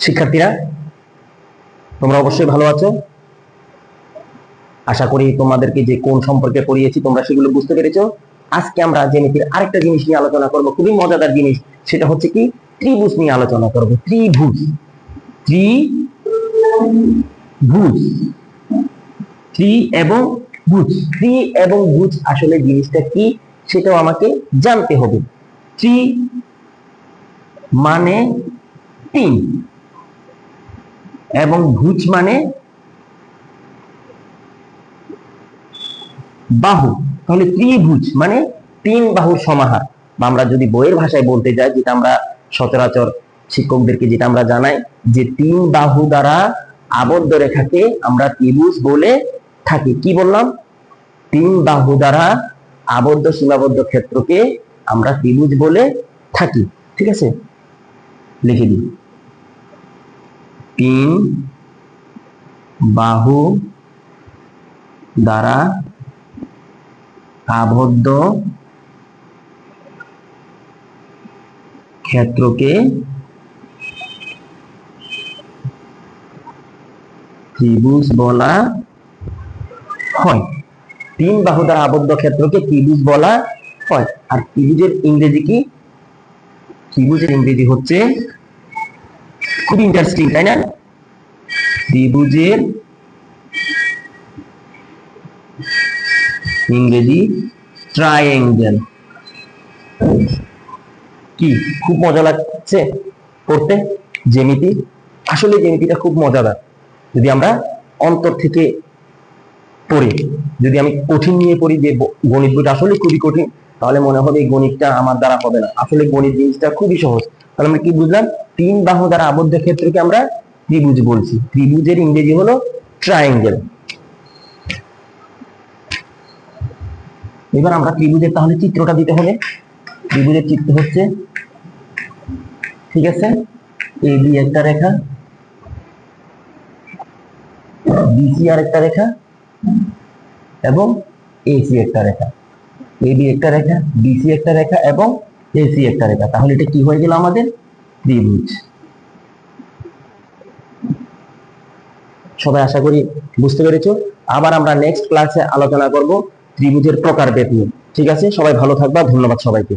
শিক্ষার্থীরা, তোমরা অবশ্যই ভালো আছো। আশা করি তোমাদেরকে যে কোন সম্পর্কে পড়িয়েছি, তোমরা সেগুলো বুঝতে পেরেছ। আজকে আমরা জ্যামিতির আরেকটা জিনিস নিয়ে আলোচনা করব, খুবই মজাদার জিনিস, সেটা হচ্ছে কি, ত্রিভুজ নিয়ে আলোচনা করব, ত্রিভুজ। ত্রিভুজ। ত্রি এবং ভুজ। ত্রি এবং ভুজ আসলে জিনিসটা কি, সেটাও আমাকে জানতে হবে। ত্রি মানে তিন। এবং ভুজ মানে বাহু। তাহলে ত্রিভুজ মানে তিন বাহুর সমাহার। বা আমরা যদি বইয়ের ভাষায় বলতে যাই, যেটা আমরা সচরাচর শিক্ষকদেরকে যেটা আমরা জানাই, যে তিন বাহু দ্বারা আবদ্ধ রেখাকে আমরা ত্রিভুজ বলে থাকি। কি বললাম? তিন বাহু দ্বারা আবদ্ধ সীমাবদ্ধ ক্ষেত্রকে আমরা ত্রিভুজ বলে থাকি। ঠিক আছে? লিখে দিই। তিন বাহু দ্বারা আবদ্ধ ক্ষেত্রকে ত্রিভুজ বলা হয়। তিন বাহু দ্বারা আবদ্ধ ক্ষেত্রকে ত্রিভুজ বলা হয়। আর ত্রিভুজের ইংরেজি কি? ত্রিভুজের ইংরেজি হচ্ছে খুব ইন্টারেস্টিং তাই না? ত্রিভুজের ইংরেজি ট্রায়াঙ্গেল কি? খুব মজা লাগছে পড়তে জ্যামিতি। আসলে জ্যামিতিটা খুব মজাদার। যদি আমরা অন্তর থেকে পড়ি, যদি আমি কঠিন নিয়ে পড়ি যে গণিত বইটা আসলে খুবই কঠিন, তাহলে মনে হবে এই গণিতটা আমার দ্বারা হবে না। আসলে গণিত জিনিসটা খুবই সহজ। তাহলে আমরা কি বুঝলাম? তিন বাহু দ্বারা আবদ্ধ ক্ষেত্রকে আমরা ত্রিভুজ বলছি। ত্রিভুজের ইংরেজি হলো ট্রায়াঙ্গেল এবার আমরা ত্রিভুজের তাহলে চিত্রটা দিতে হবে। ত্রিভুজের চিত্র হচ্ছে, ঠিক আছে? এ বি একটা রেখা বিসি আর একটা রেখা, এবং এসি একটা রেখা। এ বি একটা রেখা বিসি একটা রেখা, এবং এসি একটা রেখা। তাহলে এটা কি হয়ে গেল আমাদের? ত্রিভুজ। সবাই আশা করি বুঝতে পেরেছ। আবার আমরা নেক্সট ক্লাসে আলোচনা করব ত্রিভুজের প্রকারভেদ নিয়ে। ঠিক আছে? সবাই ভালো থাকবা, ধন্যবাদ সবাইকে।